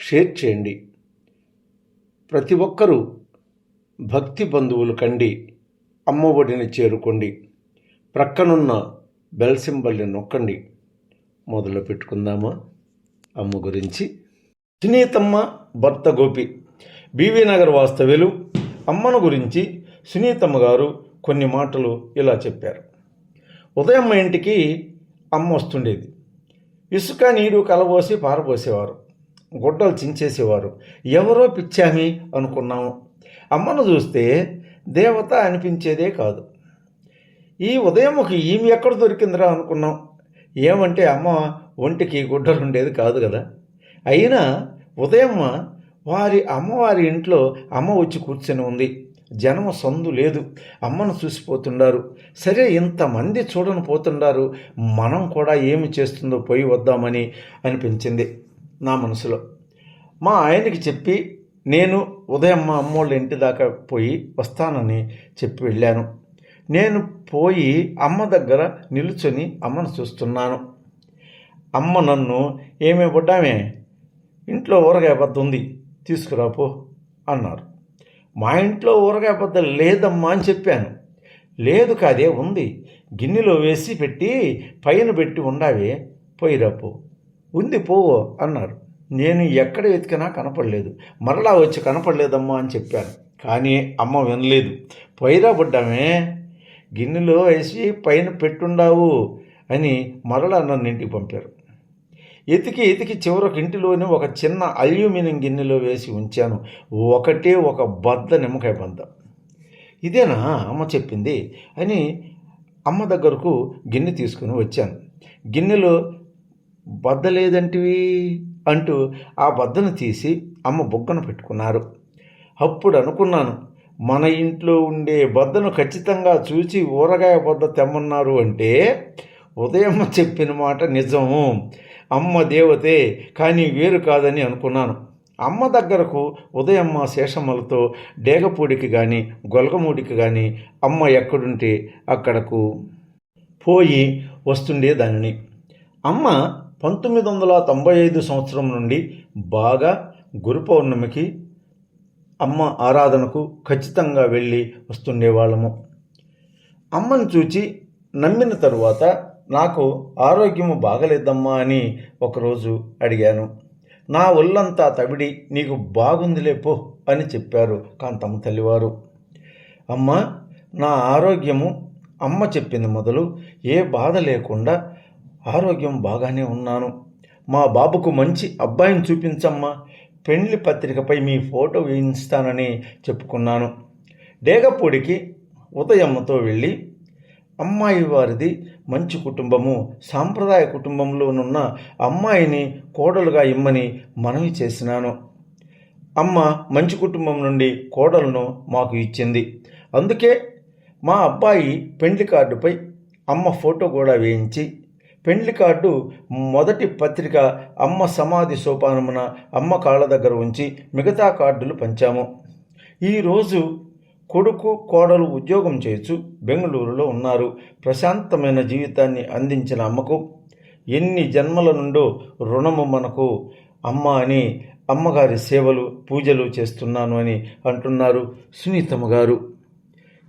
Share చేయండి. ప్రతి ఒక్కరూ భక్తి బంధువులు కండి అమ్మఒడిని చేరుకోండి ప్రక్కనున్న బెల్ సింబల్ని నొక్కండి. మొదలు పెట్టుకుందామా? అమ్మ గురించి. సునీతమ్మ భర్త గోపి బీవీ నగర్ వాస్తవ్యులు. అమ్మను గురించి సునీతమ్మ గారు కొన్ని మాటలు ఇలా చెప్పారు. ఉదయం మా ఇంటికి అమ్మ వస్తుండేది. ఇసుక నీరు కలబోసి పారబోసేవారు. గుడ్డలు చించేసేవారు. ఎవరో పిచ్చామి అనుకున్నాము. అమ్మను చూస్తే దేవత అనిపించేదే కాదు. ఈ ఉదయం ఒక ఈమె ఎక్కడ దొరికిందిరా అనుకున్నాం. ఏమంటే అమ్మ ఒంటికి గుడ్డలు ఉండేది కాదు కదా. అయినా ఉదయం వారి అమ్మవారి ఇంట్లో అమ్మ వచ్చి కూర్చొని ఉంది. జనం సందు లేదు. అమ్మను చూసిపోతుండారు. సరే ఇంతమంది చూడని పోతుండారు. మనం కూడా ఏమి చేస్తుందో పోయి వద్దామని అనిపించింది. నా మనసులో. మా ఆయనకి చెప్పి నేను ఉదయం మా అమ్మోళ్ళ ఇంటి దాకా పోయి వస్తానని చెప్పి వెళ్ళాను. నేను పోయి అమ్మ దగ్గర నిలుచొని అమ్మను చూస్తున్నాను. అమ్మ నన్ను ఏమే బుడ్డామే ఇంట్లో ఊరగాయ బద్ద ఉంది తీసుకురాపో అన్నారు. మా ఇంట్లో ఊరగాయ బద్ద లేదమ్మా అని చెప్పాను. లేదు కాదే ఉంది. గిన్నెలో వేసి పెట్టి పైన పెట్టి ఉండావే పోయిరాపో ఉంది పోవో అన్నారు. నేను ఎక్కడ వెతికినా కనపడలేదు. మరలా వచ్చి కనపడలేదమ్మా అని చెప్పాను. కానీ అమ్మ వినలేదు. పైరా పడ్డామే. గిన్నెలో వేసి పైన పెట్టుండావు అని మరలా నన్ను ఇంటికి పంపారు. ఎతికి ఎతికి చివరకు ఇంటిలోనే ఒక చిన్న అల్యూమినియం గిన్నెలో వేసి ఉంచాను. ఒకటే ఒక బద్ద నిమ్మకాయ బద్ద. ఇదేనా అమ్మ చెప్పింది? అని అమ్మ దగ్గరకు గిన్నె తీసుకుని వచ్చాను. గిన్నెలో బద్ద లేదంటివి అంటూ ఆ బద్దను తీసి అమ్మ బుగ్గను పెట్టుకున్నారు. అప్పుడు అనుకున్నాను మన ఇంట్లో ఉండే బద్దను ఖచ్చితంగా చూచి ఊరగాయ బద్ద తెమ్మన్నారు అంటే ఉదయం చెప్పిన మాట నిజము అమ్మ దేవతే కానీ వేరు కాదని అనుకున్నాను. అమ్మ దగ్గరకు ఉదయమ్మ శేషమ్మలతో డేగపూడికి కానీ గొలగమూడికి కానీ అమ్మ ఎక్కడుంటే అక్కడకు పోయి వస్తుండే దానిని అమ్మ పంతొమ్మిది వందల తొంభై ఐదు సంవత్సరం నుండి బాగా గురు పౌర్ణమికి అమ్మ ఆరాధనకు ఖచ్చితంగా వెళ్ళి వస్తుండేవాళ్ళము. అమ్మను చూచి నమ్మిన తరువాత నాకు ఆరోగ్యము బాగలేదమ్మా అని ఒకరోజు అడిగాను. నా ఒళ్ళంతా తవిడి నీకు బాగుందిలే పో అని చెప్పారు కాంతమ్మ తల్లివారు. అమ్మ నా ఆరోగ్యము అమ్మ చెప్పింది మొదలు ఏ బాధ లేకుండా ఆరోగ్యం బాగానే ఉన్నాను. మా బాబుకు మంచి అబ్బాయిని చూపించమ్మా. పెళ్ళి పత్రికపై మీ ఫోటో వేయిస్తానని చెప్పుకున్నాను. డేగపూడికి ఉదయమ్మతో వెళ్ళి అమ్మాయి వారిది మంచి కుటుంబము సాంప్రదాయ కుటుంబంలోనున్న అమ్మాయిని కోడలుగా ఇమ్మని మనవి చేసినాను. అమ్మ మంచి కుటుంబం నుండి కోడలను మాకు ఇచ్చింది. అందుకే మా అబ్బాయి పెండ్లి కార్డుపై అమ్మ ఫోటో కూడా వేయించి పెండ్లి కార్డు మొదటి పత్రిక అమ్మ సమాధి సోపానమున అమ్మ కాళ్ళ దగ్గర ఉంచి మిగతా కార్డులు పంచాము. ఈరోజు కొడుకు కోడలు ఉద్యోగం చేయొచ్చు బెంగళూరులో ఉన్నారు. ప్రశాంతమైన జీవితాన్ని అందించిన అమ్మకు ఎన్ని జన్మల నుండో రుణము మనకు అమ్మ అని అమ్మగారి సేవలు పూజలు చేస్తున్నాను అని అంటున్నారు సునీతమ్మ గారు.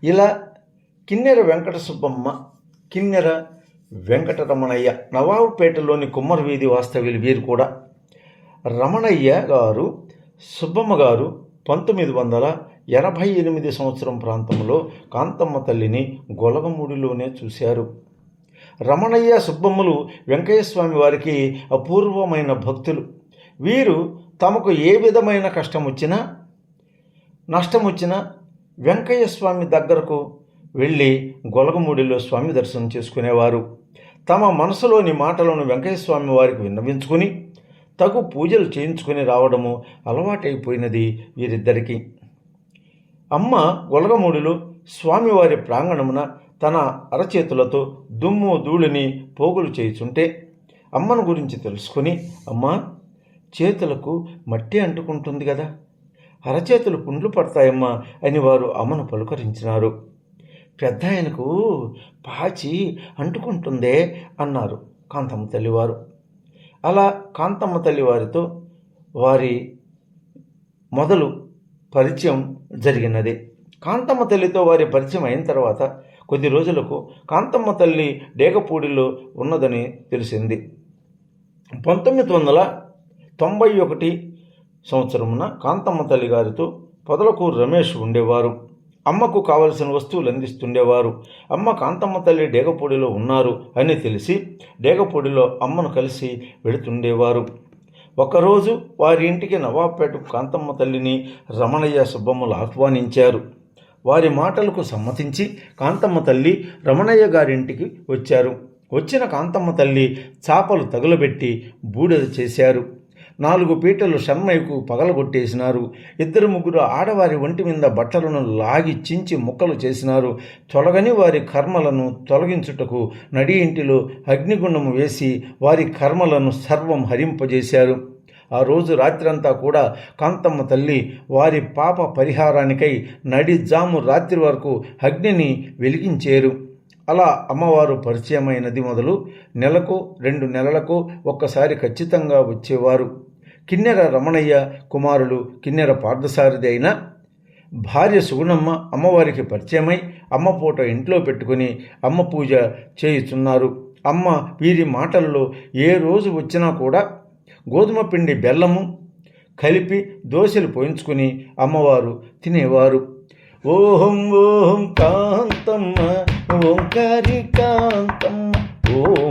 ఇలా కిన్నెర వెంకట సుబ్బమ్మ కిన్నెర వెంకటరమణయ్య నవాబుపేటలోని కుమ్మరవీధి వాస్తవ్యులు వీరు కూడా. రమణయ్య గారు సుబ్బమ్మ గారు పంతొమ్మిది వందల ఎనభై ఎనిమిది సంవత్సరం ప్రాంతంలో కాంతమ్మ తల్లిని గొలగముడిలోనే చూశారు. రమణయ్య సుబ్బమ్మలు వెంకయ్యస్వామి వారికి అపూర్వమైన భక్తులు. వీరు తమకు ఏ విధమైన కష్టం వచ్చినా నష్టం వచ్చినా వెంకయ్య స్వామి దగ్గరకు వెళ్ళి గొలగమూడిలో స్వామి దర్శనం చేసుకునేవారు. తమ మనసులోని మాటలను వెంకయ్య వారికి విన్నవించుకుని తగు పూజలు చేయించుకుని రావడము అలవాటైపోయినది వీరిద్దరికీ. అమ్మ గొలగమూడిలో స్వామివారి ప్రాంగణమున తన అరచేతులతో దుమ్ము ధూళిని పోగులు చేయుచుంటే అమ్మను గురించి తెలుసుకొని అమ్మ చేతులకు మట్టి అంటుకుంటుంది కదా అరచేతులు పుండ్లు పడతాయమ్మా అని వారు అమ్మను పలుకరించినారు. పెద్ద ఆయనకు పాచి అంటుకుంటుందే అన్నారు కాంతమ్మ తల్లివారు. అలా కాంతమ్మ తల్లివారితో వారి మొదలు పరిచయం జరిగినది. కాంతమ్మ తల్లితో వారి పరిచయం అయిన తర్వాత కొద్ది రోజులకు కాంతమ్మ తల్లి డేగపూడిలో ఉన్నదని తెలిసింది. పంతొమ్మిది వందల తొంభై ఒకటి సంవత్సరమున కాంతమ్మ తల్లి గారితో పొదలకూరు రమేష్ ఉండేవారు. అమ్మకు కావలసిన వస్తువులు అందిస్తుండేవారు. అమ్మ కాంతమ్మ తల్లి డేగపూడిలో ఉన్నారు అని తెలిసి డేగపూడిలో అమ్మను కలిసి వెళుతుండేవారు. ఒకరోజు వారి ఇంటికి నవాబ్పేట కాంతమ్మ తల్లిని రమణయ్య సుబ్బమ్మలు ఆహ్వానించారు. వారి మాటలకు సమ్మతించి కాంతమ్మ తల్లి రమణయ్య గారింటికి వచ్చారు. వచ్చిన కాంతమ్మ తల్లి చాపలు తగులబెట్టి బూడిద చేశారు. నాలుగు పీటలు శర్మయ్యకు పగలగొట్టేసినారు. ఇద్దరు ముగ్గురు ఆడవారి ఒంటి మీద బట్టలను లాగి చించి ముక్కలు చేసినారు. తొలగని వారి కర్మలను తొలగించుటకు నడి ఇంటిలో అగ్నిగుండము వేసి వారి కర్మలను సర్వం హరింపజేశారు. ఆ రోజు రాత్రంతా కూడా కాంతమ్మ తల్లి వారి పాప పరిహారానికై నడి జాము రాత్రి వరకు అగ్నిని వెలిగించారు. అలా అమ్మవారు పరిచయమైనది మొదలు నెలకు రెండు నెలలకు ఒక్కసారి ఖచ్చితంగా వచ్చేవారు. కిన్నెర రమణయ్య కుమారులు కిన్నెర పార్థసారథి అయిన భార్య సుగుణమ్మ అమ్మవారికి పరిచయమై అమ్మ పూట ఇంట్లో పెట్టుకుని అమ్మ పూజ చేయుచున్నారు. అమ్మ వీరి మాటల్లో ఏ రోజు వచ్చినా కూడా గోధుమ పిండి బెల్లము కలిపి దోశలు పోయించుకుని అమ్మవారు తినేవారు. ఓహం ఓహం కాంతమ్మ ఓంకారి కాంతమ్మ ఓం ఓం